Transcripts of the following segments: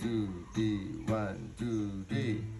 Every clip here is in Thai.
two, D, one, two, D.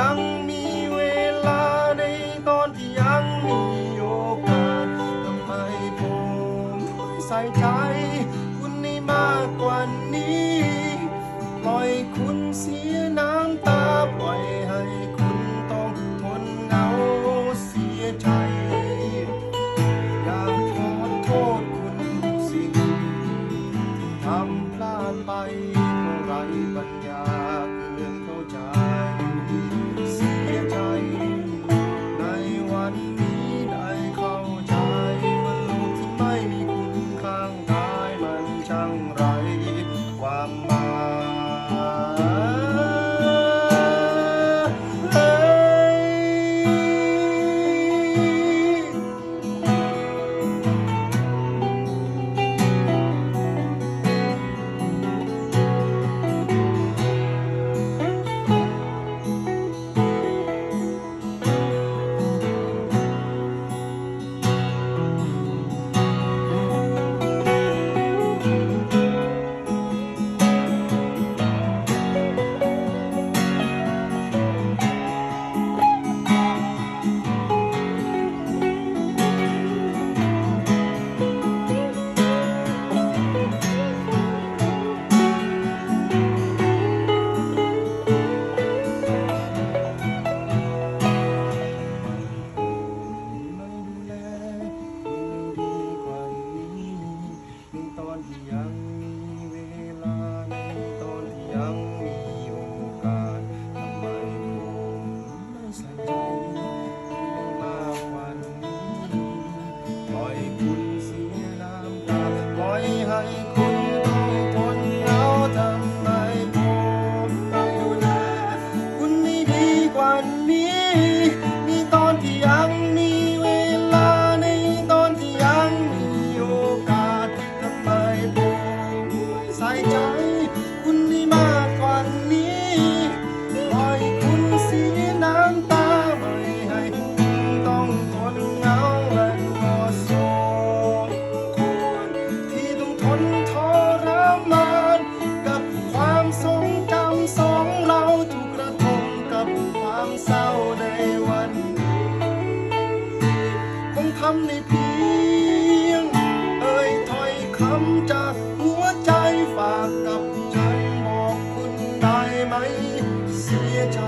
siyang ความเศร้าในวันนี้คงทำในเพียง เอ่ยถอยคำจากหัวใจฝากกับฉันบอกคุณได้ไหม เสียใจ